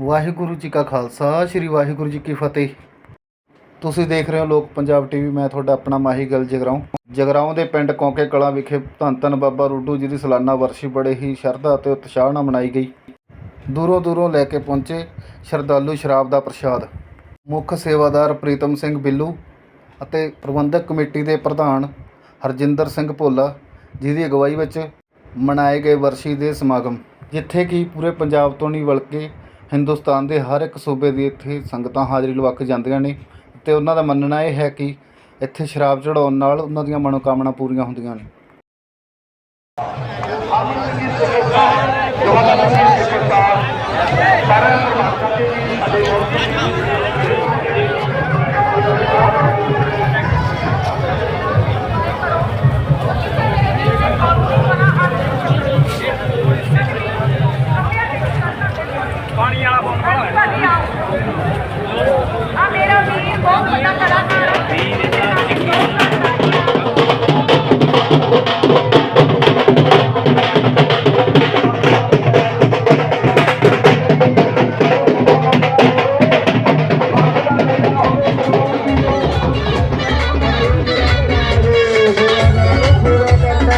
ਵਾਹਿਗੁਰੂ ਜੀ ਕਾ ਖਾਲਸਾ, ਸ੍ਰੀ ਵਾਹਿਗੁਰੂ ਜੀ ਕੀ ਫਤਿਹ। ਤੁਸੀਂ ਦੇਖ ਰਹੇ ਹੋ ਲੋਕ ਪੰਜਾਬ ਟੀਵੀ, ਮੈਂ ਤੁਹਾਡਾ ਆਪਣਾ ਮਾਹੀ ਗੱਲ ਜਗਰਾਉਂ। ਜਗਰਾਉਂ ਦੇ ਪਿੰਡ ਕੌਂਕੇ ਕਲਾਂ ਵਿਖੇ ਧੰਨ ਧੰਨ ਬਾਬਾ ਰੂਡੂ ਜੀ ਦੀ ਸਾਲਾਨਾ ਵਰਸੀ ਬੜੇ ਹੀ ਸ਼ਰਧਾ ਅਤੇ ਉਤਸ਼ਾਹ ਨਾਲ ਮਨਾਈ ਗਈ। ਦੂਰੋਂ ਦੂਰੋਂ ਲੈ ਕੇ ਪਹੁੰਚੇ ਸ਼ਰਧਾਲੂ ਸ਼ਰਾਬ ਦਾ ਪ੍ਰਸ਼ਾਦ। ਮੁੱਖ ਸੇਵਾਦਾਰ ਪ੍ਰੀਤਮ ਸਿੰਘ ਬਿੱਲੂ ਅਤੇ ਪ੍ਰਬੰਧਕ ਕਮੇਟੀ ਦੇ ਪ੍ਰਧਾਨ ਹਰਜਿੰਦਰ ਸਿੰਘ ਭੋਲਾ ਜੀ ਦੀ ਅਗਵਾਈ ਵਿੱਚ ਮਨਾਏ ਗਏ ਵਰਸੀ ਦੇ ਸਮਾਗਮ, ਜਿੱਥੇ ਕਿ ਪੂਰੇ ਪੰਜਾਬ ਤੋਂ ਨਹੀਂ ਬਲਕਿ ਹਿੰਦੁਸਤਾਨ ਦੇ ਹਰ ਇੱਕ ਸੂਬੇ ਦੀ ਇੱਥੇ ਸੰਗਤਾਂ ਹਾਜ਼ਰੀ ਲਵਾ ਕੇ ਜਾਂਦੀਆਂ ਨੇ ਅਤੇ ਉਹਨਾਂ ਦਾ ਮੰਨਣਾ ਇਹ ਹੈ ਕਿ ਇੱਥੇ ਸ਼ਰਾਬ ਚੜਾਉਣ ਨਾਲ ਉਹਨਾਂ ਦੀਆਂ ਮਨੋਕਾਮਨਾ ਪੂਰੀਆਂ ਹੁੰਦੀਆਂ ਨੇ।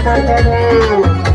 Thank you.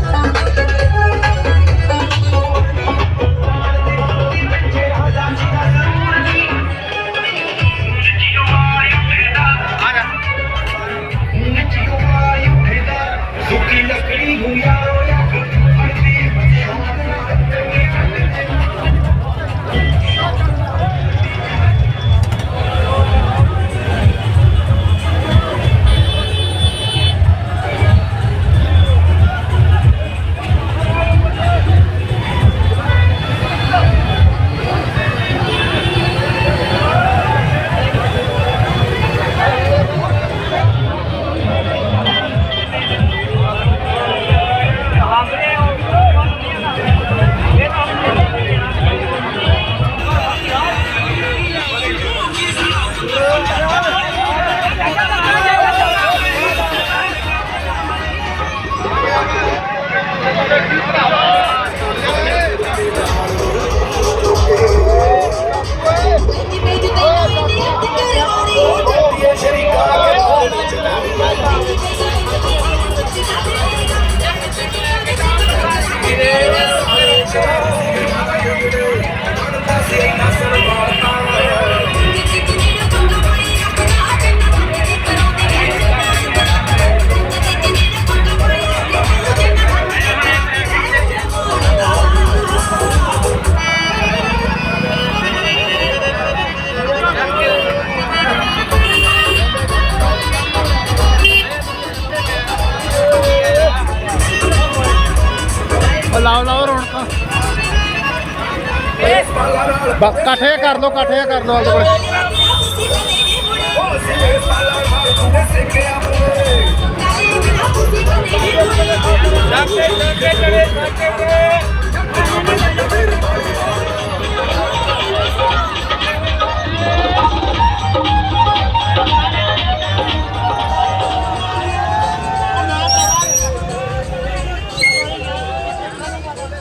ਇਕੱਠੇ ਕਰ ਲਓ, ਇਕੱਠੇ ਕਰ ਲਓ ਆਲੇ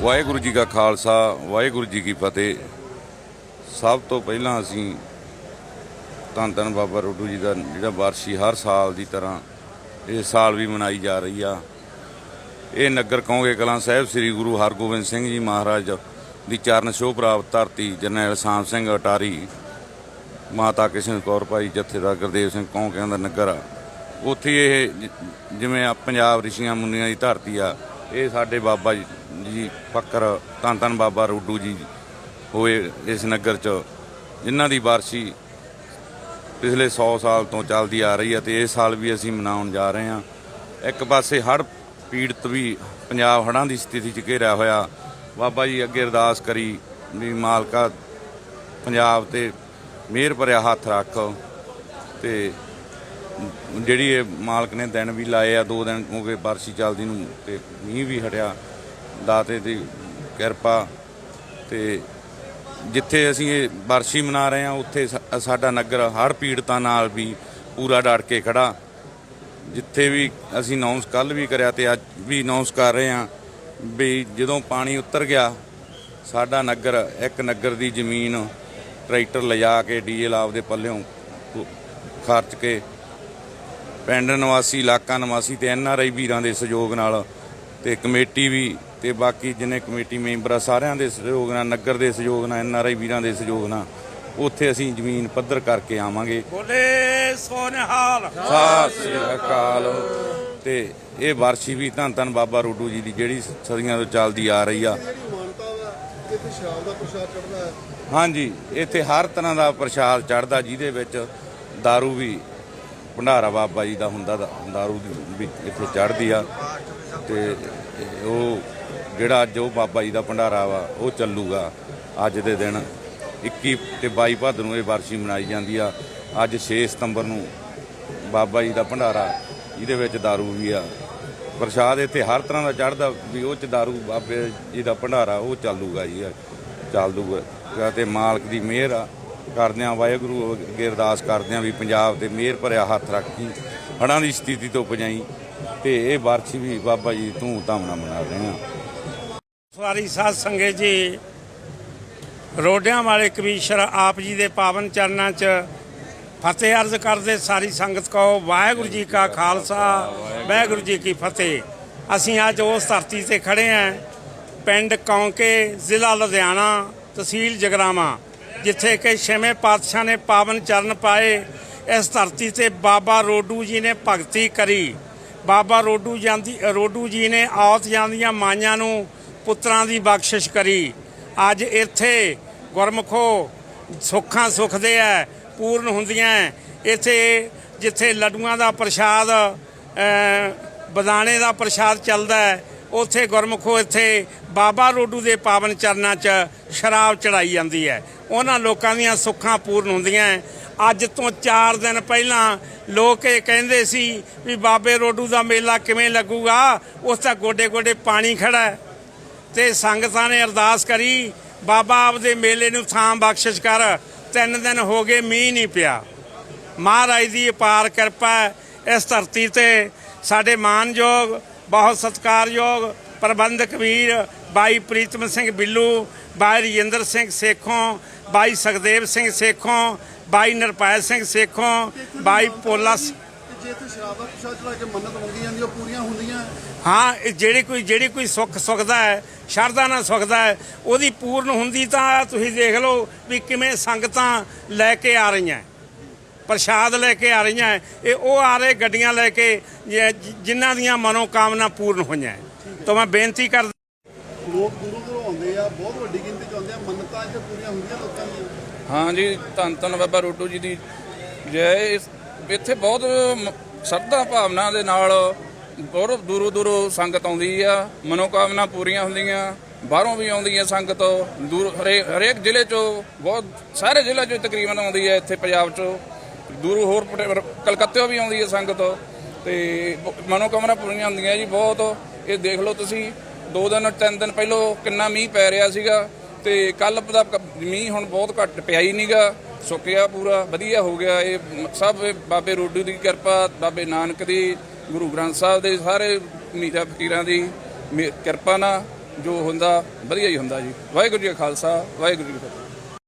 ਵਾਹਿਗੁਰੂ ਜੀ ਕਾ ਖਾਲਸਾ, ਵਾਹਿਗੁਰੂ ਜੀ ਕੀ ਫਤਿਹ। ਸਭ ਤੋਂ ਪਹਿਲਾਂ ਅਸੀਂ ਧੰਨ ਧੰਨ ਬਾਬਾ ਰੋਡੂ ਜੀ ਦਾ ਜਿਹੜਾ ਵਾਰਸ਼ੀ ਹਰ ਸਾਲ ਦੀ ਤਰ੍ਹਾਂ ਇਸ ਸਾਲ ਵੀ ਮਨਾਈ ਜਾ ਰਹੀ ਆ। ਇਹ ਨਗਰ ਕੌਂਗੇ ਕਲਾਂ ਸਾਹਿਬ ਸ੍ਰੀ ਗੁਰੂ ਹਰਗੋਬਿੰਦ ਸਿੰਘ ਜੀ ਮਹਾਰਾਜ ਦੀ ਚਰਨ ਛੋਹ ਪ੍ਰਾਪਤ ਧਰਤੀ ਜਰਨੈਲ ਸਾਮ ਸਿੰਘ ਅਟਾਰੀ, ਮਾਤਾ ਕਿਸ਼ਨ ਕੌਰ ਭਾਈ ਜਥੇਦਾਰ ਗੁਰਦੇਵ ਸਿੰਘ ਕੌਂਕਿਆਂ ਦਾ ਨਗਰ ਆ। ਉੱਥੇ ਇਹ ਜਿਵੇਂ ਪੰਜਾਬ ਰਿਸ਼ੀਆਂ ਮੁਨੀਆਂ ਦੀ ਧਰਤੀ ਆ, ਇਹ ਸਾਡੇ ਬਾਬਾ ਜੀ- ਜੀ ਫਕਰ ਧੰਨ ਧੰਨ ਬਾਬਾ ਰੋਡੂ ਜੀ ਹੋਏ ਇਸ ਨਗਰ 'ਚ, ਜਿਨ੍ਹਾਂ ਦੀ ਵਾਰਸੀ ਪਿਛਲੇ 100 ਸਾਲ ਤੋਂ ਚੱਲਦੀ ਆ ਰਹੀ ਹੈ ਤੇ ਇਸ ਸਾਲ ਵੀ ਅਸੀਂ ਮਨਾਉਣ ਜਾ ਰਹੇ ਹਾਂ। ਇੱਕ ਪਾਸੇ ਹੜ੍ਹ ਪੀੜਤ ਵੀ ਪੰਜਾਬ ਹੜ੍ਹਾਂ ਦੀ ਸਥਿਤੀ 'ਚ ਘੇਰਿਆ ਹੋਇਆ। ਬਾਬਾ ਜੀ ਅੱਗੇ ਅਰਦਾਸ ਕਰੀ ਵੀ ਮਾਲਕਾ ਪੰਜਾਬ ਤੇ ਮਿਹਰ ਭਰਿਆ ਹੱਥ ਰੱਖ ਤੇ ਜਿਹੜੀ ਇਹ ਮਾਲਕ ਨੇ ਦਿਨ ਵੀ ਲਾਏ ਆ, ਦੋ ਦਿਨ ਕਿਉਂਕਿ ਬਾਰਸ਼ੀ ਚੱਲਦੀ ਨੂੰ ਤੇ ਮੀਂਹ ਵੀ ਹਟਿਆ। ਦਾਤੇ ਦੀ ਕਿਰਪਾ ਤੇ ਜਿੱਥੇ ਅਸੀਂ ਇਹ ਵਰਸ਼ੀ ਮਨਾ ਰਹੇ ਹਾਂ, ਉੱਥੇ ਸਾ- ਸਾਡਾ ਨਗਰ ਹੜ੍ਹ ਪੀੜਤਾਂ ਨਾਲ ਵੀ ਪੂਰਾ ਡਟ ਕੇ ਖੜਾ। ਜਿੱਥੇ ਵੀ ਅਸੀਂ ਅਨਾਉਂਸ ਕੱਲ ਵੀ ਕਰਿਆ ਤੇ ਅੱਜ ਵੀ ਅਨਾਉਂਸ ਕਰ ਰਹੇ ਹਾਂ ਵੀ ਜਦੋਂ ਪਾਣੀ ਉਤਰ ਗਿਆ, ਸਾਡਾ ਨਗਰ, ਇੱਕ ਨਗਰ ਦੀ ਜ਼ਮੀਨ ਟਰੈਕਟਰ ਲਿਜਾ ਕੇ ਡੀਜ਼ਲ ਆਪਦੇ ਪੱਲਿਓਂ ਖਰਚ ਕੇ ਪਿੰਡ ਨਿਵਾਸੀ, ਇਲਾਕਾ ਨਿਵਾਸੀ ਤੇ ਐਨਆਰਆਈ ਵੀਰਾਂ ਦੇ ਸਹਿਯੋਗ ਨਾਲ ਤੇ ਕਮੇਟੀ ਵੀ ਤੇ ਬਾਕੀ ਜਿੰਨੇ ਕਮੇਟੀ ਮੈਂਬਰ ਆ ਸਾਰਿਆਂ ਦੇ ਸਹਿਯੋਗ ਨਾਲ ਨਗਰ ਦੇ ਸਹਿਯੋਗ ਨਾਲ ਐਨਆਰਆਈ ਵੀਰਾਂ ਦੇ ਸਹਿਯੋਗ ਨਾਲ ਉੱਥੇ ਅਸੀਂ ਜ਼ਮੀਨ ਪੱਧਰ ਕਰਕੇ ਆਵਾਂਗੇ ਬੋਲੇ ਸੋਨਹਾਲ ਸਤਿ ਸ੍ਰੀ ਅਕਾਲ ਤੇ ਇਹ ਵਰਸ਼ੀ ਵੀ ਧੰਨ ਧੰਨ ਬਾਬਾ ਰੋਡੂ ਜੀ ਦੀ ਜਿਹੜੀ ਸਦੀਆਂ ਤੋਂ ਚੱਲਦੀ ਆ ਰਹੀ ਆ ਜਿਹੜੀ ਮਾਨਤਾ ਵਾ ਇੱਥੇ ਸ਼ਾਮ ਦਾ ਪ੍ਰਸ਼ਾਦ ਚੜਦਾ ਹੈ ਹਾਂਜੀ ਇੱਥੇ ਹਰ ਤਰ੍ਹਾਂ ਦਾ ਪ੍ਰਸ਼ਾਦ ਚੜਦਾ ਜਿਹਦੇ ਵਿੱਚ दारू ਵੀ ਭੰਡਾਰਾ ਬਾਬਾ ਜੀ ਦਾ ਹੁੰਦਾ ਦਾ दारू ਦੀ ਵੀ ਇੱਥੇ ਚੜਦੀ ਆ ਤੇ ਉਹ ਜਿਹੜਾ ਅੱਜ ਉਹ ਬਾਬਾ ਜੀ ਦਾ ਭੰਡਾਰਾ ਵਾ ਉਹ ਚੱਲੂਗਾ ਅੱਜ ਦੇ ਦਿਨ 21 ਤੇ 22 ਭਾਦਰ ਨੂੰ ਇਹ ਵਰਸ਼ੀ ਮਨਾਈ ਜਾਂਦੀ ਆ ਅੱਜ 6 ਸਤੰਬਰ ਨੂੰ ਬਾਬਾ ਜੀ ਦਾ ਭੰਡਾਰਾ ਜਿਹਦੇ ਵਿੱਚ दारू ਵੀ ਆ ਪ੍ਰਸ਼ਾਦ ਇੱਥੇ ਹਰ ਤਰ੍ਹਾਂ ਦਾ ਚੜਦਾ ਵੀ ਉਹ ਚ दारू ਬਾਬੇ ਜੀ ਦਾ ਭੰਡਾਰਾ ਉਹ ਚੱਲੂਗਾ ਜੀ ਚੱਲ ਦੂਗਾ ਤੇ ਮਾਲਕ ਦੀ ਮਿਹਰ ਆ ਕਰਦੇ ਆ ਵਾਹਿਗੁਰੂ ਅੱਗੇ ਅਰਦਾਸ ਕਰਦੇ ਆ ਵੀ ਪੰਜਾਬ ਤੇ ਮਿਹਰ ਭਰਿਆ ਹੱਥ ਰੱਖੀ ਹੜਾਂ ਦੀ ਸਥਿਤੀ ਤੋਂ ਬਚਾਈ ਤੇ ਇਹ ਵਰਸ਼ੀ ਵੀ ਬਾਬਾ ਜੀ ਧੂਮ ਧਾਮ ਨਾਲ ਮਨਾ ਰਹੇ ਆ। ਸਵਾਰੀ ਸਾਧ ਸੰਗਤ ਜੀ, ਰੋਡਿਆਂ ਵਾਲੇ ਕਵੀਸ਼ਰ ਆਪ ਜੀ ਦੇ ਪਾਵਨ ਚਰਨਾਂ 'ਚ ਫਤਿਹ ਅਰਜ਼ ਕਰਦੇ, ਸਾਰੀ ਸੰਗਤ ਕਹੋ, ਵਾਹਿਗੁਰੂ ਜੀ ਕਾ ਖਾਲਸਾ, ਵਾਹਿਗੁਰੂ ਜੀ ਕੀ ਫਤਿਹ। ਅਸੀਂ ਅੱਜ ਉਸ ਧਰਤੀ ਤੇ ਖੜੇ ਆਂ, ਪਿੰਡ ਕੌਂਕੇ, ਜ਼ਿਲ੍ਹਾ ਲੁਧਿਆਣਾ, ਤਹਿਸੀਲ ਜਗਰਾਵਾਂ, ਜਿੱਥੇ ਕਿ ਛੇਵੇਂ ਪਾਤਸ਼ਾਹ ਨੇ ਪਾਵਨ ਚਰਨ ਪਾਏ। ਇਸ ਧਰਤੀ ਤੇ ਬਾਬਾ ਰੋਡੂ ਜੀ ਨੇ ਭਗਤੀ ਕਰੀ। ਬਾਬਾ ਰੋਡੂ ਜਾਂਦੀ ਰੋਡੂ ਜੀ ਨੇ ਔਤ ਜਾਂਦੀਆਂ ਮਾਈਆਂ ਨੂੰ ਪੁੱਤਰਾਂ ਦੀ ਬਖਸ਼ਿਸ਼ ਕਰੀ। ਅੱਜ ਇੱਥੇ ਗੁਰਮਖੋ ਸੁੱਖਾਂ ਸੁਖਦੇ ਐ, ਪੂਰਨ ਹੁੰਦੀਆਂ ਇੱਥੇ ਜਿੱਥੇ ਲੱਡੂਆਂ ਦਾ ਪ੍ਰਸ਼ਾਦ ਬਦਾਣੇ ਦਾ ਪ੍ਰਸ਼ਾਦ ਚੱਲਦਾ ਹੈ ਉੱਥੇ ਗੁਰਮਖੋ ਇੱਥੇ ਬਾਬਾ ਰੋਡੂ ਦੇ ਪਾਵਨ ਚਰਨਾਂ 'ਚ ਸ਼ਰਾਬ ਚੜਾਈ ਜਾਂਦੀ ਹੈ ਉਹਨਾਂ ਲੋਕਾਂ ਦੀਆਂ ਸੁੱਖਾਂ ਪੂਰਨ ਹੁੰਦੀਆਂ ਹੈ। ਅੱਜ ਤੋਂ 4 ਦਿਨ ਪਹਿਲਾਂ ਲੋਕ ਇਹ ਕਹਿੰਦੇ ਸੀ ਵੀ ਬਾਬੇ ਰੋਡੂ ਦਾ ਮੇਲਾ ਕਿਵੇਂ ਲੱਗੂਗਾ? ਉਸ ਤਾਂ ਗੋਡੇ ਗੋਡੇ ਪਾਣੀ ਖੜਾ ਹੈ। ਤੇ ਸੰਗਤਾਂ ਨੇ ਅਰਦਾਸ ਕਰੀ, ਬਾਬਾ ਆਪਦੇ ਮੇਲੇ ਨੂੰ ਥਾਂ ਬਖਸ਼ਿਸ਼ ਕਰ, ਤਿੰਨ ਦਿਨ ਹੋ ਗਏ ਮੀਂਹ ਨਹੀਂ ਪਿਆ। ਮਹਾਰਾਜ ਦੀ ਅਪਾਰ ਕਿਰਪਾ ਇਸ ਧਰਤੀ ਤੇ। ਸਾਡੇ ਮਾਨਯੋਗ, ਬਹੁਤ ਸਤਿਕਾਰਯੋਗ ਪ੍ਰਬੰਧਕ ਵੀਰ ਬਾਈ ਪ੍ਰੀਤਮ ਸਿੰਘ ਬਿੱਲੂ, ਬਾਈ ਰਜਿੰਦਰ ਸਿੰਘ ਸੇਖੋਂ, ਬਾਈ ਸੁਖਦੇਵ ਸਿੰਘ ਸੇਖੋਂ ਬਾਈ ਨਿਰਪਾਲ ਸਿੰਘ ਸੇਖੋਂ ਬਾਈ ਪੋਲਾ ਜੇ ਇੱਥੇ ਸ਼ਰਾਬ ਪ੍ਰਸ਼ਾਦ ਚੜਾ ਕੇ ਮੰਨਤ ਮੰਗੀ ਜਾਂਦੀ ਉਹ ਪੂਰੀਆਂ ਹੁੰਦੀਆਂ? ਹੈ। ਹਾਂ ਇਹ ਜਿਹੜੀ ਕੋਈ ਜਿਹੜੀ ਕੋਈ ਸੁੱਖ ਸੁਖਦਾ ਹੈ ਸ਼ਰਧਾ ਨਾਲ ਸੁਖਦਾ ਹੈ ਉਹਦੀ ਪੂਰਨ ਹੁੰਦੀ ਤਾਂ ਤੁਸੀਂ ਦੇਖ ਲਓ ਵੀ ਕਿਵੇਂ ਸੰਗਤਾਂ ਲੈ ਕੇ ਆ ਰਹੀਆਂ। ਪ੍ਰਸ਼ਾਦ ਲੈ ਕੇ ਆ ਰਹੀਆਂ। ਇਹ ਉਹ ਆ ਰਹੇ ਗੱਡੀਆਂ ਲੈ ਕੇ ਜਿ- ਜਿਨ੍ਹਾਂ ਦੀਆਂ ਮਨੋ ਕਾਮਨਾ ਪੂਰਨ ਹੋਈਆਂ। ਤਾਂ ਮੈਂ ਬੇਨਤੀ ਕਰ ਲੋਕ ਦੂਰੋਂ ਦੂਰੋਂ ਆਉਂਦੇ ਆ ਬਹੁਤ ਵੱਡੀ ਗਿਣਤੀ ਚ ਆਉਂਦੇ ਆ ਮੰਨਤਾਂ ਇੱਥੇ ਪੂਰੀਆਂ ਹੁੰਦੀਆਂ ਲੋਕਾਂ ਦੀਆਂ। ਹਾਂ ਜੀ, ਧੰਨ ਧੰਨ ਬਾਬਾ ਰੋਡੂ ਜੀ ਦੀ ਜੈ। ਇਸ- ਇੱਥੇ ਬਹੁਤ ਮ- ਸ਼ਰਧਾ ਭਾਵਨਾ ਦੇ ਨਾਲ ਬਹੁਤ ਦੂਰੋਂ ਦੂਰੋਂ ਸੰਗਤ ਆਉਂਦੀ ਆ, ਮਨੋਕਾਮਨਾ ਪੂਰੀਆਂ ਹੁੰਦੀਆਂ, ਬਾਹਰੋਂ ਵੀ ਆਉਂਦੀ ਆ ਸੰਗਤ, ਦੂਰ ਹਰੇ- ਹਰੇਕ ਜ਼ਿਲ੍ਹੇ ਚੋਂ, ਬਹੁਤ ਸਾਰੇ ਜ਼ਿਲ੍ਹਿਆਂ ਚੋਂ ਤਕਰੀਬਨ ਆਉਂਦੀ ਹੈ ਇੱਥੇ ਪੰਜਾਬ ਚੋਂ। ਦੂਰੋਂ ਹੋਰ ਪਟੇ- ਕਲਕੱਤੇੋਂ ਵੀ ਆਉਂਦੀ ਹੈ ਸੰਗਤ, ਤੇ ਬ- ਮਨੋਕਾਮਨਾ ਪੂਰੀਆਂ ਹੁੰਦੀਆਂ ਜੀ ਬਹੁਤ। ਇਹ ਦੇਖ ਲਓ ਤੁਸੀਂ, ਦੋ ਦਿਨ, ਤਿੰਨ ਦਿਨ ਪਹਿਲਾਂ ਕਿੰਨਾ ਮੀਂਹ ਪੈ ਰਿਹਾ ਸੀਗਾ। ਤੇ ਕੱਲ ਦਾ ਕ- ਮੀਂਹ ਹੁਣ ਬਹੁਤ ਘੱਟ ਪਿਆ ਹੀ ਨਹੀਂਗਾ ਸੁੱਕਿਆ ਪੂਰਾ, ਵਧੀਆ ਹੋ ਗਿਆ। ਇਹ ਸਭ ਬਾਬੇ ਰੋਡੂ ਦੀ ਕਿਰਪਾ, ਬਾਬੇ ਨਾਨਕ ਦੀ, ਗੁਰੂ ਗ੍ਰੰਥ ਸਾਹਿਬ ਦੇ ਸਾਰੇ ਮੀਰਾ ਫਕੀਰਾਂ ਦੀ ਮੇ- ਕਿਰਪਾ ਨਾਲ ਜੋ ਹੁੰਦਾ, ਵਧੀਆ ਹੀ ਹੁੰਦਾ ਜੀ। ਵਾਹਿਗੁਰੂ ਜੀ ਕਾ ਖਾਲਸਾ, ਵਾਹਿਗੁਰੂ ਜੀ ਕੀ ਫਤਿਹ।